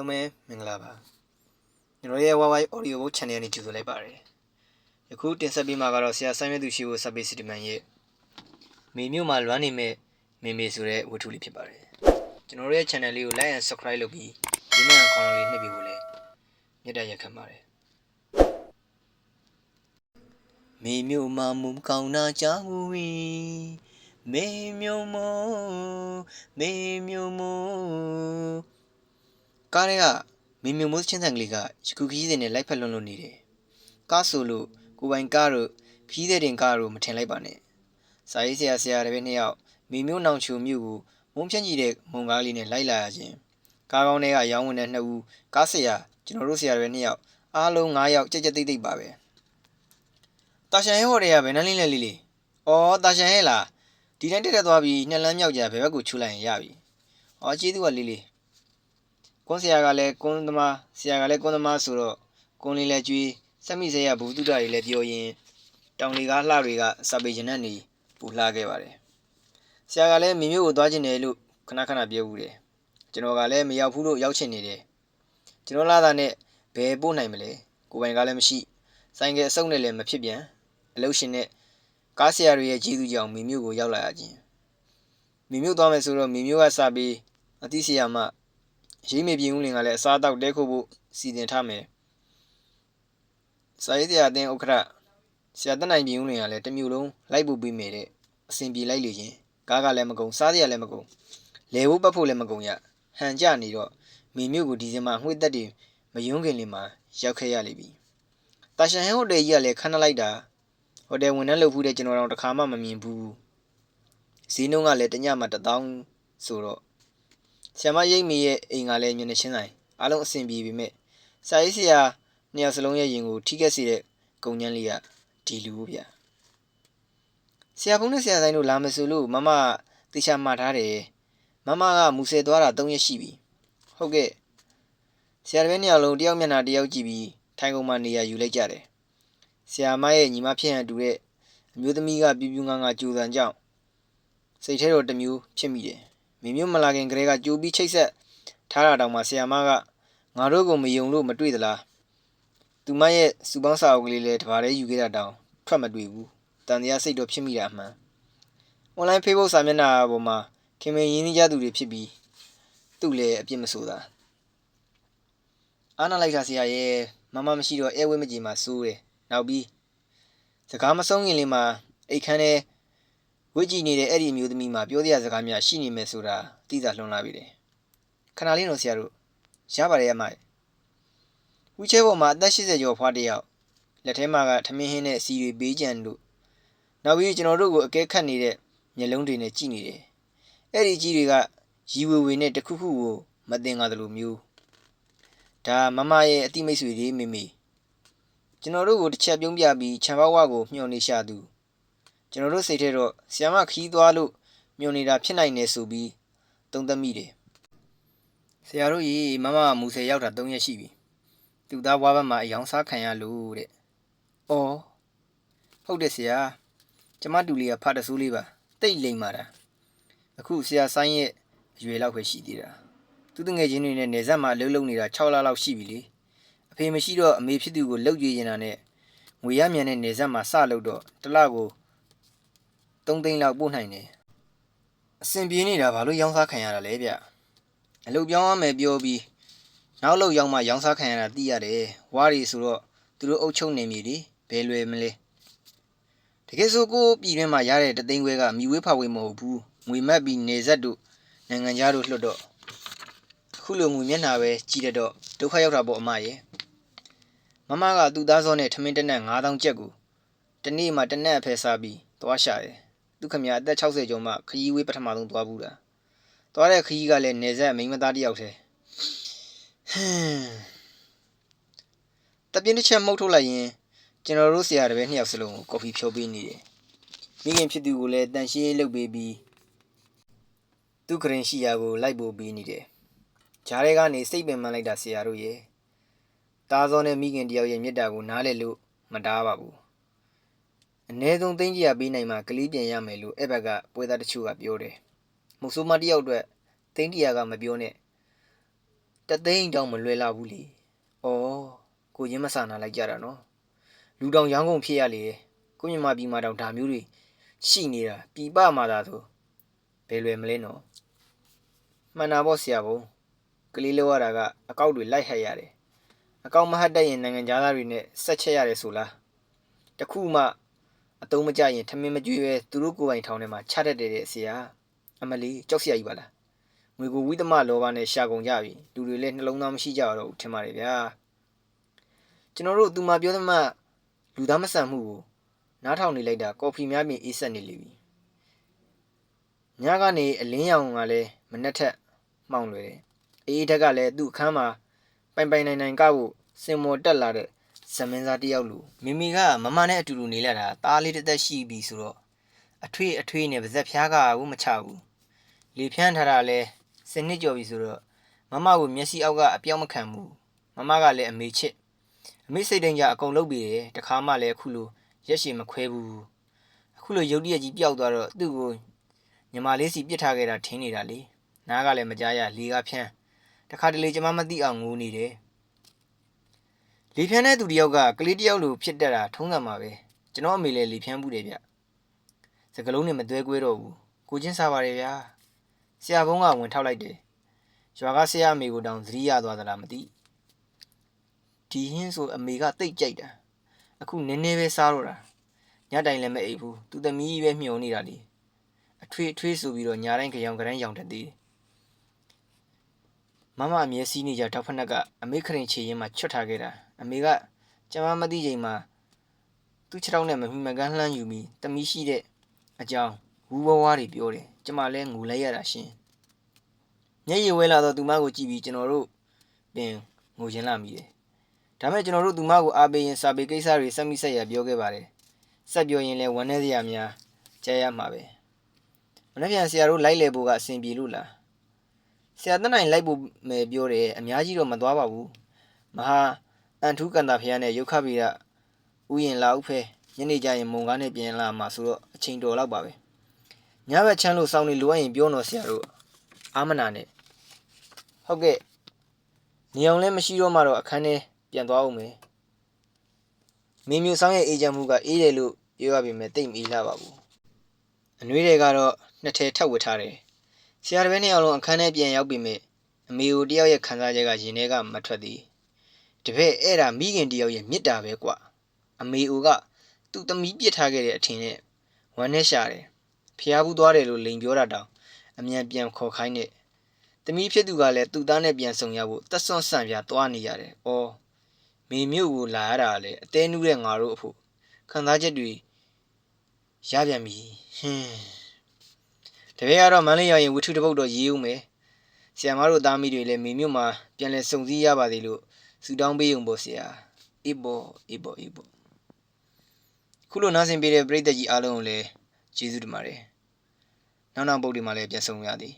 လုံးပဲမင်္ဂလာပါကျွန်တော်ရဲ့ YY Audio Book Channel နဲ့ကြိုဆိုလိုက်ပါတယ်ယခုတင်ဆက်ပေးမှာကတော့ဆရာဆိုင်းမြတ်သူရှိဖို့စပေးစီတမန်ရဲ့မေမြို့မှာလွမ်းနေမဲ့မေမေဆိုတဲ့ဝတ္ထုလေးဖြစ်ပါတယ်ကျွန်တော်ရဲ့ channel လေးကို like and subscribe လုပ်ပြီးဒီနေ့ခေါင်းလေးနှိပ်ပြီးဖို့လည်းမြတ်တရရက်ခံပါတယ်မေမြို့မှာမုံကောင်းနာကြောင်းဝီမေမြို့မမေမြို့မ ကားတွေကမေမြို့မိုးချင်းဆန်ကလေးကယခုခီးတဲ့နဲ့လိုက်ဖက်လွန်လွန်နေတယ်ကားဆိုလို့ကိုပိုင်ကားတို့ခီးတဲ့တင်ကားတို့မထင်လိုက်ပါနဲ့စာရေးဆရာဆရာတွေပဲနှစ်ယောက်မေမြို့နောင်ချုံမြို့ကိုမုံဖြန့်ကြည့်တဲ့မုံကားလေးနဲ့လိုက်လာရခြင်းကားကောင်းတွေကရောင်းဝင်တဲ့နှစ်ဦးကားဆရာကျွန်တော်တို့ဆရာတွေနှစ်ယောက်အားလုံး9ယောက်ကြက်ကြက်တိတ်တိတ်ပါပဲတာရှန်ဟဲဟော်တွေကဘယ်နှလင်းလဲလေးလေးအော်တာရှန်ဟဲလားဒီတိုင်းတက်တက်သွားပြီးနှစ်လမ်းမြောက်ကြဘယ်ဘက်ကိုချူလိုက်ရင်ရပြီအော်ကျေးဇူးကလေးလေး ကွန်ဆရာကလည်းကွန်သမားဆရာကလည်းကွန်သမားဆိုတော့ကွန်လေးလည်းကျွေးစက်မိစေရဘူတုဒ္ဒတွေလည်းပြောရင်တောင်လေးကားလှတွေကစာပေကျင်နဲ့နေပူလှခဲ့ပါတယ်ဆရာကလည်းမိမျိုးကိုသွားကျင်တယ်လို့ခဏခဏပြောဘူးတယ်ကျွန်တော်ကလည်းမရောက်ဘူးလို့ရောက်ချင်နေတယ်ကျွန်တော်လာတာနဲ့ဘယ်ပို့နိုင်မလဲကိုပိုင်ကလည်းမရှိဆိုင်ကယ်အစုပ်နဲ့လည်းမဖြစ်ပြန်အလုရှင်နဲ့ကားဆရာတွေရဲ့ကျေးဇူးကြောင့်မိမျိုးကိုရောက်လာရခြင်းမိမျိုးသွားမယ်ဆိုတော့မိမျိုးကစပြီးအသိဆရာမ ရေးမေပြင်ဦးလင်ကလည်းအစားအသောက်တဲခုဖို့စီစဉ်ထားမယ်စာရေးဆရာအတင်းဥက္ကဋ္ဌဆရာတက်နိုင်ပြင်ဦးလင်ကလည်းတစ်မျိုးလုံးလိုက်ပို့ပေးမယ်တဲ့အစဉ်ပြေလိုက်လေခြင်းကားကလည်းမကုံစားစရာလည်းမကုံလေဖို့ပတ်ဖို့လည်းမကုံရဟန်ကြနေတော့မိမျိုးကိုဒီဇင်ဘာငွေသက်တွေမယွန်းခင်လေးမှာရောက်ခဲ့ရလိမ့်ပြီတာရှန်ဟဲဟိုတယ်ကြီးကလည်းခန်းလိုက်တာဟိုတယ်ဝန်ထမ်းလုပ်ဖူးတဲ့ကျွန်တော်တော့တစ်ခါမှမမြင်ဘူးဈေးနှုန်းကလည်းတညမှာ1000ဆိုတော့ ဆ iam မရိပ်မီရဲ့အိမ်ကလည်းညနေချင်းဆိုင်အားလုံးအဆင်ပြေပြီမဲ့စာရေးဆရာနှစ်ယောက်စလုံးရဲ့ရင်ကိုထိခဲ့စေတဲ့ကုံညမ်းလေးကဒီလူဗျာဆရာဖုန်းနဲ့ဆရာဆိုင်တို့လာမဆိုလို့မမတေချာမှားထားတယ်မမကမူဆယ်သွားတာ3ရက်ရှိပြီဟုတ်ကဲ့ဆရာတပည့်နှစ်ယောက်လုံးတယောက်မျက်နှာတယောက်ကြည့်ပြီးထိုင်ကုန်မှနေရာယူလိုက်ကြတယ်ဆရာမရဲ့ညီမဖြစ်ဟန်တူတဲ့အမျိုးသမီးကပြူးပြူးငန်းငါကြိုးစံကြောင့်စိတ်ထဲတော့တစ်မျိုးဖြစ်မိတယ် မိမျိုးမလာခင်ကလေးကကြိုးပြီးချိတ်ဆက်ထားတာတောင်မှဆရာမကငါတို့ကိုမယုံလို့မတွေ့သလားသူမရဲ့စူပေါင်းစာအုပ်ကလေးလည်းတပါးတည်းယူခဲ့တာတောင်ထွက်မတွေ့ဘူးတန်တရားစိတ်တော့ဖြစ်မိတာအမှန် online facebook စာမျက်နှာပေါ်မှာခင်မင်းရင်းနှီးကြသူတွေဖြစ်ပြီးသူ့လည်းအပြစ်မဆိုတာအားနာလိုက်တာဆရာရဲ့မမမရှိတော့အဲဝဲမကြီးမှာစိုးတယ်နောက်ပြီးစကားမဆုံးခင်လေးမှာအိတ်ခမ်းထဲ ဝိကြည့်နေတဲ့အဲ့ဒီအမျိုးသမီးမှာပြောတရားစကားများရှိနေမယ်ဆိုတာသိသာလွန်လာပြီတယ်ခဏလေးတော့ဆရာတို့ရပါတယ်ရမဝီချဲပေါ်မှာအသက်80ကျော်ဖွားတယောက်လက်ထဲမှာကထမင်းဟင်းနဲ့စီတွေပေးကြံလို့နောက်ပြီးကျွန်တော်တို့ကိုအကဲခတ်နေတဲ့မျက်လုံးတွေနဲ့ကြည့်နေတယ်အဲ့ဒီကြီးတွေကရီဝေဝေနဲ့တခုခုကိုမတင်ကားသလိုမျိုးဒါမမရဲ့အတိမိတ်ဆွေလေးမေမေကျွန်တော်တို့ကိုတစ်ချက်ပြုံးပြပြီးခြံပေါက်ဝကိုမျှော်နေရှာသူ ကျွန်တော်တို့စိတ်ထဲတော့ဆီယမခီးသွားလို့မျှော်နေတာဖြစ်နိုင်နေဆိုပြီးသုံးသပ်မိတယ်ဆရာတို့ကြီးမမမူဆယ်ရောက်တာ3ရက်ရှိပြီသူသားဘွားဘက်မှာအယောင်စားခံရလို့တဲ့။အော်ဟုတ်တယ်ဆရာကျမတူလေးကဖတ်တဆိုးလေးပါတိတ်လိမ်မာတာအခုဆရာဆိုင်းရဲ့အရွယ်လောက်ပဲရှိသေးတာသူတငယ်ချင်းတွေနဲ့နေဆက်မှာအလုပ်လုပ်နေတာ6လလောက်ရှိပြီလေအဖေမရှိတော့အမေဖြစ်သူကိုလှုပ်ကြွေးနေတာနဲ့ငွေရမြန်တဲ့နေဆက်မှာစလုပ်တော့တစ်လကို 3သိန်းလောက်ပို့နိုင်တယ်အဆင်ပြေနေတာဘာလို့ရောင်းစားခံရတာလဲဗျအလုပ်ပြောင်းရမယ်ပြောပြီးနောက်လို့ရောက်မှရောင်းစားခံရတာသိရတယ်ဝါရီဆိုတော့သူတို့အုပ်ချုပ်နေမြေတွေဘယ်လွယ်မလဲတကယ်ဆိုကိုပြည်တွင်းမှာရတဲ့တသိန်းခွဲကမြူဝေးဖောက်ဝေးမဟုတ်ဘူးငွေမက်ပြီးနေဆက်တို့နိုင်ငံသားတို့လွှတ်တော့ခုလိုငွေမျက်နှာပဲကြီးတဲ့တော့ဒုက္ခရောက်တာပေါ့အမရဲ့မမကသူ့သားစောနဲ့ထမင်းတက်နဲ့9000ကျပ်ကိုတနေ့မှတနက်အဖဲစားပြီးသွားရှာတယ် သူခမရအသက်60ကျော်မှခရီးဝေးပထမဆုံးသွားဘူးတာသွားတဲ့ခရီးကလည်းနေဆက်မိန်းမသားတယောက်တည်းဟမ်တပြင်းတစ်ချက်မှုတ်ထုတ်လိုက်ရင်ကျွန်တော်တို့ဆရာတပည့်နှစ်ယောက်စလုံးကိုကော်ဖီဖြောပေးနေတယ်မိခင်ဖြစ်သူကိုလည်းတန်ရှင်းလုပ်ပေးပြီးသူ့ကရင်ရှိရာကိုလိုက်ပို့ပေးနေတယ်ဂျားရဲကနေစိတ်ပင်ပန်းလိုက်တာဆရာတို့ရဲ့တားစောနဲ့မိခင်တယောက်ရဲ့မေတ္တာကိုနားလည်လို့မတားပါဘူး အ ਨੇ ဆုံးသိန်းကြီးရပေးနိုင်မှကလေးပြန်ရမယ်လို့အဲ့ဘက်ကပွဲသားတချို့ကပြောတယ်မုတ်ဆိုးမတယောက်အတွက်သိန်းတရာကမပြောနဲ့တတသိန်းတောင်မလွယ်လာဘူးလေ။အော်ကိုချင်းမဆာနာလိုက်ကြတာနော်။လူတောင်ရောင်းကုန်ဖြစ်ရလေ။ကိုမြမပြည်မှာတောင်ဒါမျိုးတွေရှိနေတာပြည်ပမှာသာဆိုဘယ်လွယ်မလဲနော်။မှန်တာပေါ့ဆရာဘုံကလေးလောက်ရတာကအကောက်တွေလိုက်ဟက်ရတယ်။အကောက်မဟတ်တတ်ရင်နိုင်ငံသားတွေနဲ့ဆက်ချက်ရတယ်ဆိုလား။တခုမှ အတုံးမကြရင်ထမင်းမကြွေးပဲသူတို့ကိုယ်ပိုင်ထောင်ထဲမှာချတတ်တယ်တဲ့ဆရာ။အမလီကြောက်စရာကြီးပါလား။ငွေကိုဝိသမလောဘနဲ့ရှာကုန်ကြပြီ။လူတွေလည်းနှလုံးသားမရှိကြတော့ဘူးထင်ပါတယ်ဗျာ။ကျွန်တော်တို့သူမပြောသမှလူသားမဆန်မှုကိုနားထောင်နေလိုက်တာကော်ဖီများပြင်အေးဆက်နေလိမ့်ပြီ။ညကနေအလင်းရောင်ကလည်းမနှက်ထက်မှောင်လွယ်တယ်။အေးဓာတ်ကလည်းသူ့အခန်းမှာပိုင်ပိုင်နိုင်နိုင်ကဖို့စင်မော်တက်လာတဲ့ ဇမင်းသားတစ်ယောက်လိုမိမိကမမနဲ့အတူတူနေလာတာသားလေးတစ်သက်ရှိပြီဆိုတော့အထွေးအထွေးနဲ့ပါဇက်ဖျားကဘူးမချဘူးလေဖြန်းထားတာလဲစနစ်ကြော်ပြီဆိုတော့မမကိုမျက်စိအောက်ကအပြောင်းမခံဘူးမမကလည်းအမေချစ်အမေစိတ်တိုင်းကြအကုန်လုပ်ပြီးတယ်တခါမှလည်းအခုလိုရက်ရှည်မခွဲဘူးအခုလိုရုတ်တရက်ကြီးပျောက်သွားတော့သူ့ကိုညီမလေးစီပြစ်ထားခဲ့တာထင်းနေတာလေနားကလည်းမကြားရလေကဖြန်းတခါတလေကျမမသိအောင်ငိုးနေတယ် လေဖြန်းတဲ့သူတယောက်ကကလေးတယောက်လိုဖြစ်တတ်တာထုံးစံပါပဲကျွန်တော်အမေလည်းလေဖြန်းဘူးတယ်ဗျစကလုံးနဲ့မသွဲကွဲတော့ဘူးကိုချင်းစားပါတယ်ဗျာဆရာဘုန်းကဝင်ထောက်လိုက်တယ်ရွာကဆရာအမေကိုတောင်သတိရသွားသလားမသိဒီဟင်းဆိုအမေကတိတ်ကြိုက်တာအခုနည်းနည်းပဲစားတော့တာညတိုင်လည်းမအိပ်ဘူးသူသမီးပဲမျောနေတာလေအထွေးအထွေးဆိုပြီးတော့ညာတိုင်းကြောင်ကရမ်းရောင်တတ်သေးတယ်မမအမြဲစီးနေကြတောက်ဖက်နှက်ကအမေခရင်ချေရင်မှချွတ်ထားခဲ့တာ အမေကကျမမသိချိန်မှာသူ့ခြေထောက်နဲ့မမီမကန်းလှမ်းယူပြီးတမီးရှိတဲ့အကြောင်းဝူဝဝါးတွေပြောတယ်ကျမလည်းငိုလိုက်ရတာရှင်မျက်ရည်ဝဲလာတော့သူမကိုကြည့်ပြီးကျွန်တော်တို့ပင်ငိုရင်းလာမိတယ်ဒါမဲ့ကျွန်တော်တို့သူမကိုအားပေးရင်စာပေကိစ္စတွေစက်မိဆက်ရပြောခဲ့ပါတယ်ဆက်ပြောရင်လည်းဝမ်းနည်းစရာများကြားရမှာပဲမနေ့ပြန်ဆရာတို့လိုက်လေဖို့ကအဆင်ပြေလို့လားဆရာတက်နိုင်လိုက်ဖို့မယ်ပြောတယ်အများကြီးတော့မသွားပါဘူးမဟာ အန်ထူးကန်တာဖျားနဲ့ရုတ်ခပိရဥယင်လာဥဖဲညနေကျရင်မုံကားနဲ့ပြင်လာမှာဆိုတော့အချိန်တော်လောက်ပါပဲညဘက်ချမ်းလို့စောင်းနေလိုအပ်ရင်ပြောတော့ဆရာတို့အာမနာနဲ့ဟုတ်ကဲ့နေအောင်လည်းမရှိတော့မှတော့အခန်းထဲပြန်သွားအောင်မယ်မင်းမျိုးဆောင်ရဲ့အေဂျင့်မှုကအေးတယ်လို့ပြောရပေမဲ့တိတ်မအေးလာပါဘူးအနှွေးတွေကတော့နှစ်ထဲထပ်ဝတ်ထားတယ်ဆရာတပည့်နှစ်ယောက်လုံးအခန်းထဲပြန်ရောက်ပြီမဲ့အမေကိုတယောက်ရဲ့ခံစားချက်ကရင်ထဲကမထွက်သေး တပည့်အဲ့ဒါမိခင်တယောက်ရဲ့မြစ်တာပဲကွာအမေအိုကသူ့သမီးပြစ်ထားခဲ့တဲ့အထင်နဲ့ဝမ်းနဲ့ရှာတယ်ဖျားဘူးသွားတယ်လို့လိန်ပြောတာတောင်အမြန်ပြန်ခေါ်ခိုင်းတဲ့သမီးဖြစ်သူကလည်းသူ့သားနဲ့ပြန်ဆုံရဖို့တက်ဆွန့်ဆန့်ပြသွားနေရတယ်။အော်မေမျိုးကိုလာရတာလေအသေးနူးတဲ့ငါတို့အဖို့ခံစားချက်တွေရပြန်ပြီဟင်းတပည့်ကတော့မန်းလေးရောက်ရင်ဝတ္ထုတစ်ပုဒ်တော့ရေးဦးမယ်။ဆီယမတို့သားမိတွေလည်းမေမျိုးမှာပြန်လဲစုံစည်းရပါသေးလို့ ဆူတောင်းပေးုံပေါ့ဆရာအေးပေါ့အေးပေါ့အေးပေါ့ခုလိုနားဆင်ပေးတဲ့ပရိသတ်ကြီးအားလုံးကိုလည်းကျေးဇူးတင်ပါတယ်နောက်နောက်ပုတ်ဒီမှာလည်းပြန်ဆောင်ရသည်